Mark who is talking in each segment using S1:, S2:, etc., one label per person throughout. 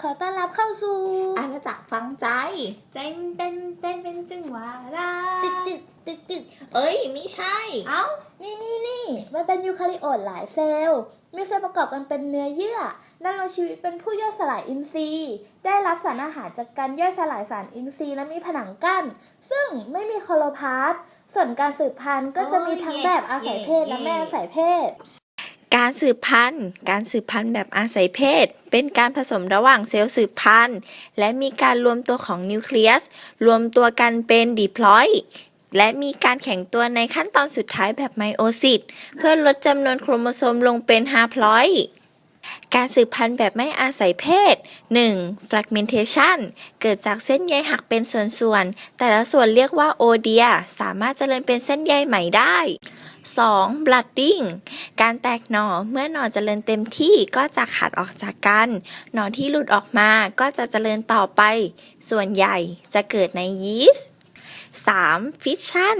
S1: ขอต้อนรับเข้าสู่
S2: อาณาจักรฟังใจเต้นเต้นเต้นเป็นจังหวะได้
S1: ตึกตึกตึกตึก
S2: เอ้ยไม่ใช่ เอ้า
S1: นี่นี่นี่มันเป็นยูคาริโอตหลายเซลล์มีเซลล์ประกอบกันเป็นเนื้อเยื่อดำรงชีวิตเป็นผู้ย่อยสลายอินทรีย์ ได้รับสารอาหารจากการย่อยสลายสารอินทรีย์และมีผนังกั้น ซึ่งไม่มีคลอโรพลาสต์ส่วนการสืบพันธุ์ก็จะมีทั้งแบบอาศัยเพศและไม่อาศัยเพศ
S2: การสืบพันธุ์ การสืบพันธุ์แบบอาศัยเพศ เป็นการผสมระหว่างเซลล์สืบพันธุ์ และมีการรวมตัวของนิวเคลียส รวมตัวกันเป็นดิพลอยและมีการแข็งตัวในขั้นตอนสุดท้ายแบบไมโอซิสเพื่อลดจำนวนโครโมโซมลงเป็นฮาพลอยการสืบพันธุ์แบบไม่อาศัยเพศ 1. fragmentation เกิดจากเส้นใยหักเป็นส่วนๆ แต่ละส่วนเรียกว่าโอเดีย สามารถเจริญเป็นเส้นใยใหม่ได้ 2. blooding การแตกหน่อเมื่อหน่อเจริญเต็มที่ก็จะขาดออกจากกัน หน่อที่หลุดออกมาก็จะเจริญต่อไป ส่วนใหญ่จะเกิดในยีสต์ 3. fission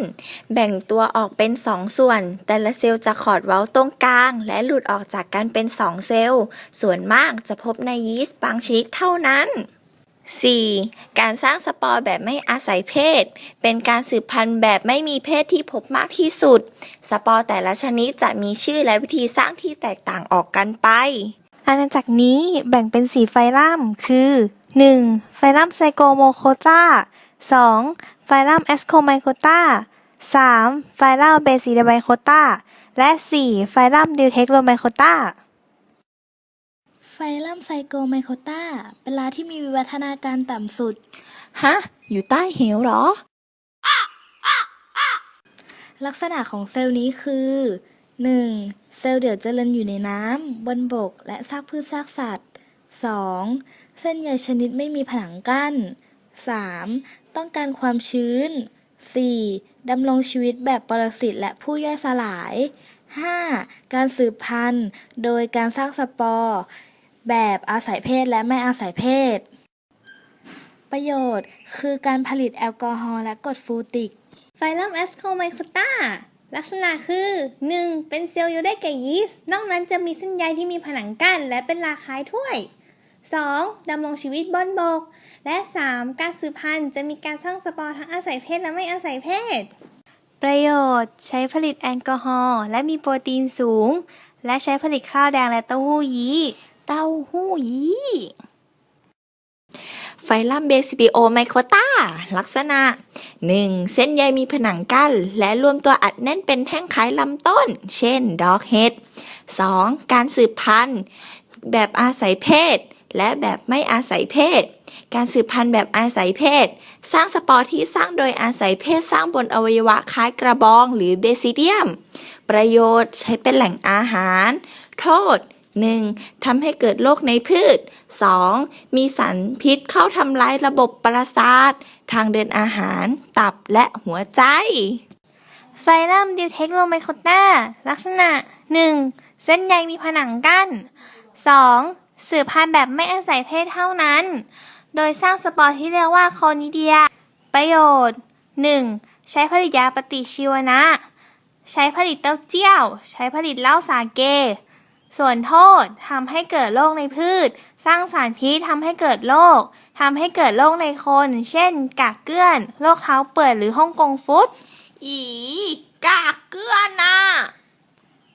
S2: แบ่งตัวออกเป็น 2 ส่วน แต่ละเซลล์จะขอดเว้าตรงกลาง และหลุดออกจากกันเป็น 2 เซลล์ ส่วนมากจะพบในยีสต์บางชนิดเท่านั้น 4. การสร้างสปอร์แบบไม่อาศัยเพศ เป็นการสืบพันธุ์แบบไม่มีเพศที่พบมากที่สุด สปอร์แต่ละชนิดจะมีชื่อและวิธีสร้างที่แตกต่างออกกันไป
S3: อาณาจักรนี้แบ่งเป็นสีไฟลัมคือ 1. ไฟลัมไซโกโมโคตา 2. ไฟลัมแอสโคไมโคตา 3. ไฟลัมเบซิเดไมโคตาและ 4. ไฟลัมดิวเทคโลไมโคตา
S1: ไฟลัมไซโกไมโคตาเป็นลาที่มีวิวัฒนาการต่ำสุด
S2: ฮะ อยู่ใต้เหวเหรอ
S1: ลักษณะของเซลล์นี้คือ 1. เซลล์เดี่ยวเจริญอยู่ในน้ำ บนบก และซากพืชซากสัตว์ 2. เส้นใยชนิดไม่มีผนังกั้น 3. ต้องการความชื้น 4. ดำรงชีวิตแบบปรสิตและผู้ย่อยสลาย 5. การสืบพันธุ์ โดยการสร้างสปอร์ แบบอาศัยเพศและไม่อาศัยเพศ ประโยชน์คือการผลิตแอลกอฮอล์และกรดฟลูติก
S4: ไฟลัมแอสโคไมโคตาลักษณะคือ 1. เป็นเซลล์อยู่ได้แก่ยีสต์ นอกนั้นจะมีเส้นใยที่มีผนังกั้นและเป็นลาคล้ายถ้วย 2. ดำรงชีวิตบนบก และ 3. การสืบพันธุ์จะมีการสร้างสปอร์ทั้งอาศัยเพศและไม่อาศัยเพศ
S3: ประโยชน์ใช้ผลิตแอลกอฮอล์และมีโปรตีนสูง และใช้ผลิตข้าวแดงและเต้าหู้ยี้
S2: เต้าหู้ยี้ไฟลัมเบซิดิโอไมโคตาลักษณะ 1. เส้นใยมีผนังกั้น และรวมตัวอัดแน่นเป็นแท่งคล้ายลำต้น เช่นดอกเห็ด 2. การสืบพันธุ์ แบบอาศัยเพศ และแบบไม่อาศัยเพศ การสืบพันธุ์แบบอาศัยเพศ สร้างสปอร์ที่สร้างโดยอาศัยเพศสร้างบนอวัยวะคล้ายกระบองหรือเบซิเดียม ประโยชน์ใช้เป็นแหล่งอาหาร โทษ 1. ทำให้เกิดโรคในพืช 2. มีสารพิษเข้าทำร้ายระบบประสาท ทางเดินอาหาร ตับและหัวใจ
S3: ไฟลัมดิวเทคโลไมโคตาลักษณะ 1. เส้นใยมีผนังกั้น 2. สืบพันธุ์แบบไม่อาศัยเพศเท่านั้น โดยสร้างสปอร์ที่เรียกว่าโคนิเดีย ประโยชน์ 1. ใช้ผลิตยาปฏิชีวนะ ใช้ผลิตเต้าเจี้ยว ใช้ผลิตเหล้าสาเก ส่วนโทษทำให้เกิดโรคในพืช สร้างสารพิษทำให้เกิดโรคทำให้เกิดโรคในคน เช่น กากเกลื่อนโรคเท้าเปื่อยหรือฮ่องกงฟุต
S2: อี กากเกลือนน่ะ